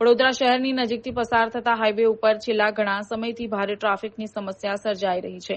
વડોદરા શહેરની નજીકથી પસાર થતા હાઈવે ઉપર છેલ્લા ઘણા સમયથી ભારે ટ્રાફિકની સમસ્યા સર્જાઈ રહી છે.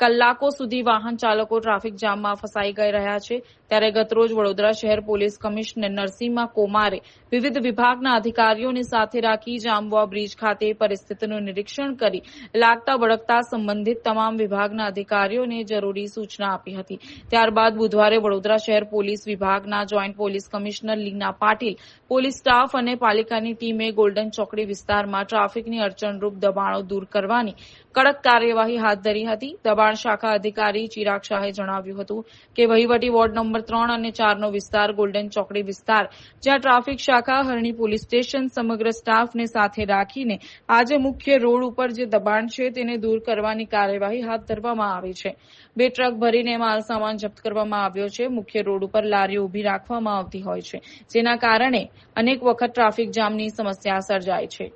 કલાકો સુધી વાહન ચાલકો ટ્રાફિક જામમાં ફસાઈ ગઈ રહ્યા છે. ત્યારે ગતરોજ વડોદરા શહેર પોલીસ કમિશનર નરસિંહા કોમારે વિવિધ વિભાગના અધિકારીઓને સાથે રાખી જામવા બ્રિજ ખાતે પરિસ્થિતિનું નિરીક્ષણ કરી લાગતા વળગતા સંબંધિત તમામ વિભાગના અધિકારીઓને જરૂરી સૂચના આપી હતી. ત્યારબાદ બુધવારે વડોદરા શહેર પોલીસ વિભાગના joint police commissioner Leena Patil, police staff અને પાલિકાની ટીમે ગોલ્ડન ચોકડી વિસ્તારમાં ટ્રાફિકની અડચણરૂપ દબાણો દૂર કરવાની કડક કાર્યવાહી હાથ ધરી હતી. દબાણ શાખા અધિકારી ચિરાગ શાહે જણાવ્યું હતું કે વહીવટી વોર્ડ નંબર ત્રણ અને ચારનો વિસ્તાર ગોલ્ડન ચોકડી વિસ્તાર, જ્યાં ટ્રાફિક શાખા હરણી પોલીસ સ્ટેશન સમગ્ર સ્ટાફને સાથે રાખીને આજે મુખ્ય રોડ ઉપર જે દબાણ છે તેને દૂર કરવાની કાર્યવાહી હાથ ધરવામાં આવી છે. બે ટ્રક ભરીને માલ સામાન જપ્ત કરવામાં આવ્યો છે. મુખ્ય રોડ ઉપર લારીઓ ઊભી રાખવામાં આવતી હોય છે. જેના કારણે અનેક વખત ટ્રાફિક જામની સમસ્યા સર્જાય છે.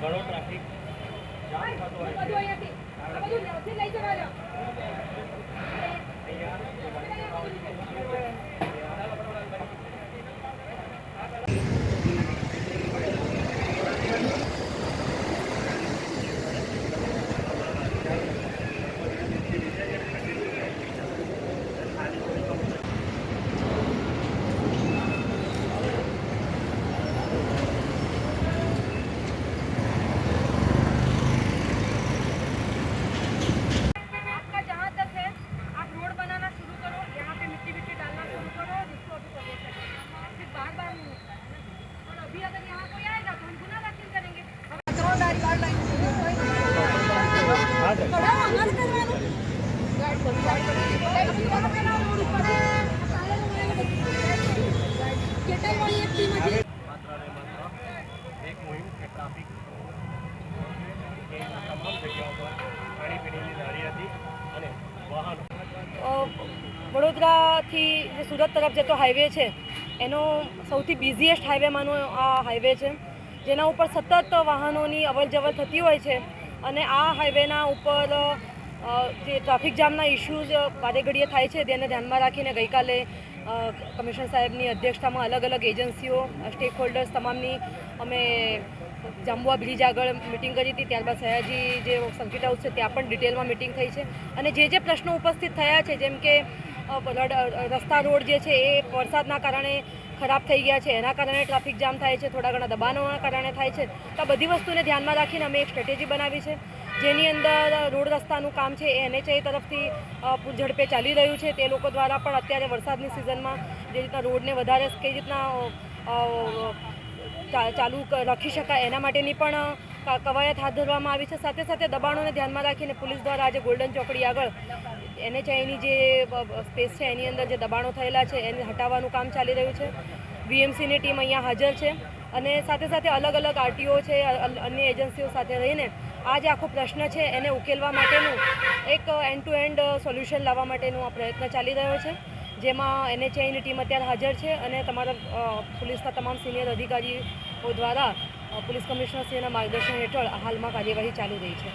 ઘણો ટ્રાફિક. જામ થતો હોય છે. બધું અહીંયાથી વડોદરાથી જે સુરત તરફ જતો હાઈવે છે, એનો સૌથી બિઝીએસ્ટ હાઈવેમાંનો આ હાઈવે છે, જેના ઉપર સતત વાહનોની અવર થતી હોય છે અને આ હાઈવેના ઉપર જે ટ્રાફિક જામના ઇસ્યુઝ વારેઘડીએ થાય છે, તેને ધ્યાનમાં રાખીને ગઈકાલે કમિશનર સાહેબની અધ્યક્ષતામાં અલગ અલગ એજન્સીઓ સ્ટેક હોલ્ડર્સ તમામની અમે જાંબુઆ બ્રિજ આગળ મિટિંગ કરી હતી. ત્યારબાદ સયાજી જે સર્કિટ હાઉસ છે, ત્યાં પણ ડિટેલમાં મિટિંગ થઈ છે. અને જે જે પ્રશ્નો ઉપસ્થિત થયા છે, જેમ કે રસ્તા રોડ જે છે, એ વરસાદના કારણે ખરાબ થઈ ગયા છે. એના કારણે ટ્રાફિક જામ થાય છે, થોડા ઘણા દબાણોના કારણે થાય છે. તો આ બધી વસ્તુને ધ્યાનમાં રાખીને અમે એક સ્ટ્રેટેજી બનાવી છે. જેની અંદર રોડ રસ્તાનું કામ છે એ એનએચઆઈ તરફથી ઝડપે ચાલી રહ્યું છે. તે લોકો દ્વારા પણ અત્યારે વરસાદની સિઝનમાં જે રીતના રોડને વધારે કઈ રીતના ચાલુ રાખી શકાય એના માટેની પણ કવાયત હાથ ધરવામાં આવી છે. સાથે સાથે દબાણોને ધ્યાનમાં રાખીને પોલીસ દ્વારા આજે ગોલ્ડન ચોકડી આગળ એનએચઆઈની જે સ્પેસ છે એની અંદર જે દબાણો થયેલા છે એને હટાવવાનું કામ ચાલી રહ્યું છે. વીએમસીની ટીમ અહીંયા હાજર છે અને સાથે સાથે અલગ અલગ આરટીઓ છે અન્ય એજન્સીઓ સાથે રહીને આ જે આખો પ્રશ્ન છે એને ઉકેલવા માટેનું એક એન્ડ ટુ એન્ડ સોલ્યુશન લાવવા માટેનું આ પ્રયત્ન ચાલી રહ્યો છે. જેમાં એનએચઆઈની ટીમ અત્યારે હાજર છે અને તમારા પોલીસના તમામ સિનિયર અધિકારીઓ દ્વારા પોલીસ કમિશનરશ્રીના માર્ગદર્શન હેઠળ હાલમાં કાર્યવાહી ચાલી રહી છે.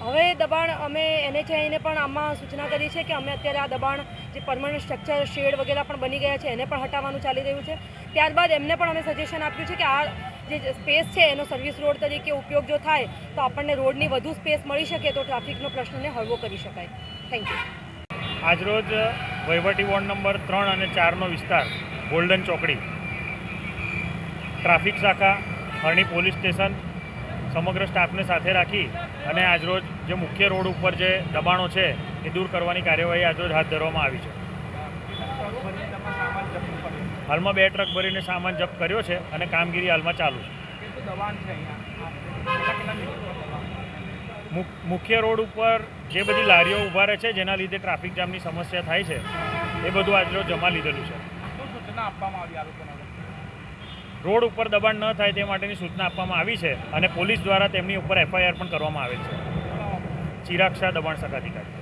હવે દબાણ અમે એનએચઆઈને પણ આમાં સૂચના કરી છે કે અમે અત્યારે આ દબાણ જે પરમાનન્ટ સ્ટ્રક્ચર શેડ વગેરે પણ બની ગયા છે એને પણ હટાવવાનું ચાલી રહ્યું છે. ત્યારબાદ એમને પણ અમે સજેશન આપ્યું છે કે આ જે સ્પેસ છે એનો સર્વિસ રોડ તરીકે ઉપયોગ જો થાય તો આપણને રોડની વધુ સ્પેસ મળી શકે તો ટ્રાફિકનો પ્રશ્નને હળવો કરી શકાય. થેન્ક યુ આજરોજ વહીવટી વોર્ડ નંબર ત્રણ અને ચારનો વિસ્તાર ગોલ્ડન ચોકડી ટ્રાફિક શાખા, હરણી પોલીસ સ્ટેશન, સમગ્ર સ્ટાફને સાથે રાખી અને આજરોજ જે મુખ્ય રોડ ઉપર જે દબાણો છે, એ દૂર કરવાની કાર્યવાહી આજરોજ હાથ ધરવામાં આવી છે. હાલમાં બે ટ્રક ભરીને સામાન જપ્ત કર્યો છે અને કામગીરી હાલમાં ચાલુ છે. મુખ્ય રોડ ઉપર જે બધી લારીઓ ઊભા રહે છે, જેના લીધે ટ્રાફિક જામની સમસ્યા થાય છે, એ બધું આજરોજ જમા લીધેલું છે. રોડ ઉપર દબાણ ન થાય તે માટેની સૂચના આપવામાં આવી છે અને પોલીસ દ્વારા તેમની ઉપર એફઆઈઆર પણ કરવામાં આવેલ છે. ચિરાગ શાહ, દબાણ શાખા અધિકારી.